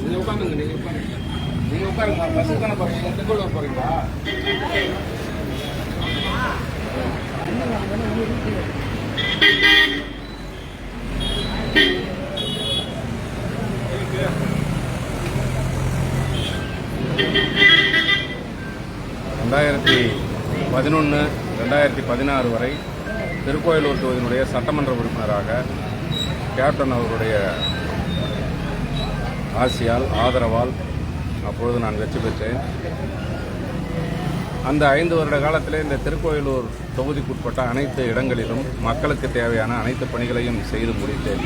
நீங்க உட்காந்துங்க நீங்க உட்காருங்க நீங்க உட்காருங்க பஸ் தானே போறீங்க போறீங்களா ரெண்டாயிரத்தி பதினொன்று ரெண்டாயிரத்தி பதினாறு வரை திருக்கோயிலூர் தொகுதியினுடைய சட்டமன்ற உறுப்பினராக கேப்டன் அவருடைய ஆசியால் ஆதரவால் அப்பொழுது நான் வெற்றி பெற்றேன். அந்த ஐந்து வருட காலத்தில் இந்த திருக்கோயிலூர் தொகுதிக்குட்பட்ட அனைத்து இடங்களிலும் மக்களுக்கு தேவையான அனைத்து பணிகளையும் செய்து முடித்தேன்.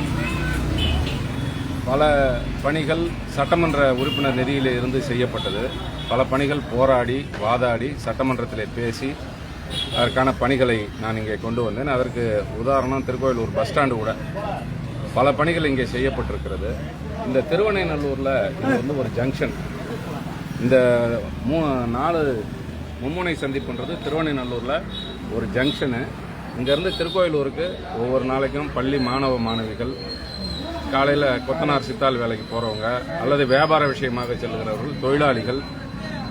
பல பணிகள் சட்டமன்ற உறுப்பினர் நிதியில் இருந்து செய்யப்பட்டது. பல பணிகள் போராடி வாதாடி சட்டமன்றத்தில் பேசி அதற்கான பணிகளை நான் இங்கே கொண்டு வந்தேன். அதற்கு உதாரணம் திருக்கோயிலூர் பஸ் ஸ்டாண்டு கூட பல பணிகள் இங்கே செய்யப்பட்டிருக்கிறது. இந்த திருவனைநல்லூரில் இது வந்து ஒரு ஜங்ஷன் இந்த மூ நாலு மும்முனை சந்திப்புன்றது திருவனைநல்லூரில் ஒரு ஜங்ஷனு இங்கேருந்து திருக்கோயிலூருக்கு ஒவ்வொரு நாளைக்கும் பள்ளி மாணவ மாணவிகள் காலையில் கொத்தனார் சித்தாள் வேலைக்கு போகிறவங்க அல்லது வியாபார விஷயமாக செல்கிறவர்கள் தொழிலாளிகள்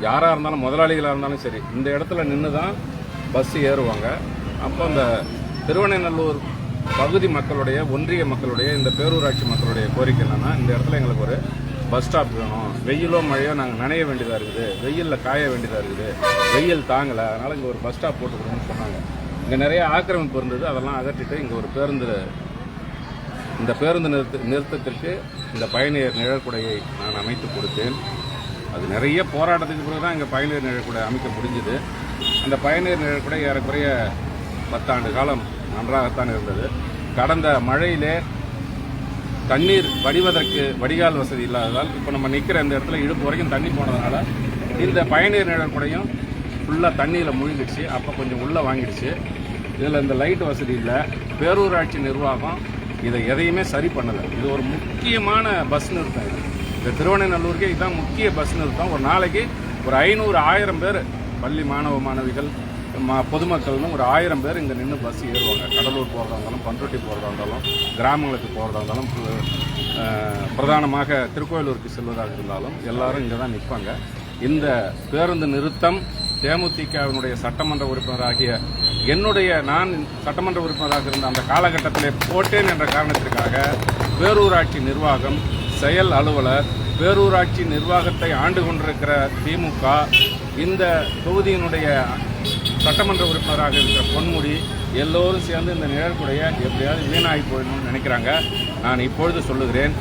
யாராக இருந்தாலும் முதலாளிகளாக இருந்தாலும் சரி இந்த இடத்துல நின்று தான் பஸ்ஸு ஏறுவாங்க. அப்போ அந்த திருவனைநல்லூர் பகுதி மக்களுடைய ஒன்றிய மக்களுடைய இந்த பேரூராட்சி மக்களுடைய கோரிக்கை என்னென்னா இந்த இடத்துல எங்களுக்கு ஒரு பஸ் ஸ்டாப் வேணும் வெயிலோ மழையோ நாங்கள் நனைய வேண்டியதாக இருக்குது. வெயிலில் காய வேண்டியதாக இருக்குது. வெயில் தாங்கலை. அதனால் இங்கே ஒரு பஸ் ஸ்டாப் போட்டு கொடுங்கன்னு சொன்னாங்க. இங்கே நிறைய ஆக்கிரமிப்பு இருந்தது. அதெல்லாம் அகற்றிட்டு இங்கே ஒரு பேருந்து இந்த பேருந்து நிறுத்த நிறுத்தத்திற்கு இந்த பயணியர் நிழற்குடையை நான் அமைத்து கொடுத்தேன். அது நிறைய போராட்டத்துக்கு பிறகு தான் இங்கே பயணியர் நிழற்குடை அமைக்க முடிஞ்சது. அந்த பயணியர் நிழற்குடை ஏறக்குறைய பத்தாண்டு காலம் நன்றாகத்தான் இருந்தது. கடந்த மழையிலே தண்ணீர் வடிவதற்கு வடிகால் வசதி இல்லாததால் இப்போ நம்ம நிற்கிற இந்த இடத்துல இடுப்பு வரைக்கும் தண்ணி போனதுனால இந்த பயணியர் நிழற்குடையும் ஃபுல்லாக தண்ணியில் முழுங்கிடுச்சு அப்போ கொஞ்சம் உள்ளே வாங்கிடுச்சு. இதில் இந்த லைட் வசதி இல்லை. பேரூராட்சி நிர்வாகம் இதை எதையுமே சரி பண்ணலை. இது ஒரு முக்கியமான பஸ் நிறுத்தம் இது. இந்த திருவண்ணநல்லூருக்கே இதுதான் முக்கிய பஸ் நிறுத்தம். ஒரு நாளைக்கு ஒரு ஐநூறு ஆயிரம் பேர் பள்ளி மாணவ மாணவிகள் பொதுமக்கள்னு ஒரு ஆயிரம் பேர் இங்கே நின்று பஸ் ஏறுவாங்க. கடலூர் போகிறதா இருந்தாலும் பண்ருட்டி போகிறதா இருந்தாலும் கிராமங்களுக்கு போகிறதா இருந்தாலும் பிரதானமாக திருக்கோயிலூருக்கு செல்வதாக இருந்தாலும் எல்லாரும் இங்கே தான் நிற்பாங்க இந்த பேருந்து நிறுத்தம் தேமுதிகவினுடைய சட்டமன்ற உறுப்பினராகிய என்னுடைய நான் சட்டமன்ற உறுப்பினராக இருந்த அந்த காலகட்டத்திலே போட்டேன் என்ற காரணத்திற்காக பேரூராட்சி நிர்வாகம் செயல் அலுவலர் பேரூராட்சி நிர்வாகத்தை ஆண்டு கொண்டிருக்கிற திமுக இந்த தொகுதியினுடைய சட்டமன்ற உறுப்பினராக இருக்கிற பொன்முடி எல்லோரும் சேர்ந்து இந்த நிழற்குடைய எப்படியாவது வீணாகி போயிடணும்னு நினைக்கிறாங்க. நான் இப்பொழுது சொல்லுகிறேன்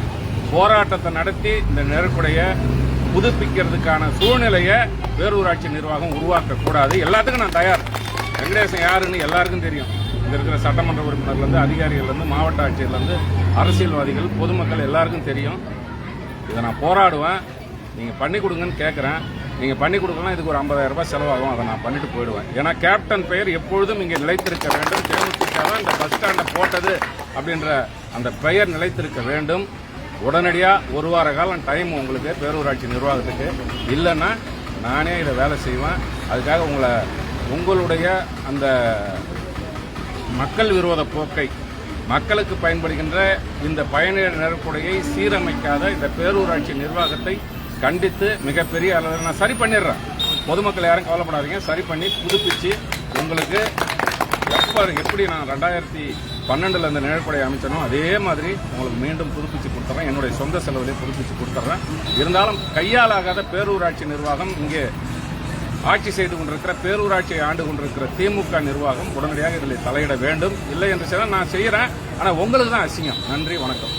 போராட்டத்தை நடத்தி இந்த நிழற்குடைய புதுப்பிக்கிறதுக்கான சூழ்நிலையை பேரூராட்சி நிர்வாகம் உருவாக்கக்கூடாது. எல்லாத்துக்கும் நான் தயார். வெங்கடேசன் யாருன்னு எல்லாருக்கும் தெரியும். இங்கே இருக்கிற சட்டமன்ற உறுப்பினர்லேருந்து அதிகாரிகள்லேருந்து மாவட்ட ஆட்சியர்லேருந்து அரசியல்வாதிகள் பொதுமக்கள் எல்லாருக்கும் தெரியும். இதை நான் போராடுவேன். நீங்கள் பண்ணி கொடுங்கன்னு கேட்குறேன் நீங்கள் பண்ணி கொடுக்கலாம் இதுக்கு ஒரு 50000 ரூபாய் செலவாகும் அதை நான் பண்ணிட்டு போயிடுவேன். ஏன்னா கேப்டன் பெயர் எப்பொழுதும் இங்கே நிலைத்திருக்க வேண்டும். தேமுதிக இந்த பஸ் ஸ்டாண்டை போட்டது அப்படின்ற அந்த பெயர் நிலைத்திருக்க வேண்டும். உடனடியாக ஒரு வார காலம் டைம் உங்களுக்கு பேரூராட்சி நிர்வாகத்துக்கு. இல்லைன்னா நானே இதை வேலை செய்வேன். அதுக்காக உங்களை உங்களுடைய அந்த மக்கள் விரோத போக்கை மக்களுக்கு பயன்படுகின்ற இந்த பயணியர் நெருக்கொடையை சீரமைக்காத இந்த பேரூராட்சி நிர்வாகத்தை கண்டித்து மிகப்பெரிய அளவில் நான் சரி பண்ணிடுறேன். பொதுமக்கள் யாரும் கவலைப்படாதீங்க. சரி பண்ணி புதுப்பிச்சு உங்களுக்கு எப்போ எப்படி நான் ரெண்டாயிரத்தி பன்னெண்டில் இந்த நிழற்படை அமைச்சனோ அதே மாதிரி உங்களுக்கு மீண்டும் புதுப்பிச்சு கொடுத்துட்றேன் என்னுடைய சொந்த செலவிலே புதுப்பிச்சு கொடுத்துட்றேன் இருந்தாலும் கையாலாகாத பேரூராட்சி நிர்வாகம் இங்கே ஆட்சி செய்து கொண்டிருக்கிற பேரூராட்சியை ஆண்டு கொண்டிருக்கிற திமுக நிர்வாகம் உடனடியாக இதில் தலையிட வேண்டும். இல்லை என்று சொன்னால் நான் செய்கிறேன். ஆனால் உங்களுக்கு தான் அசிங்கம். நன்றி வணக்கம்.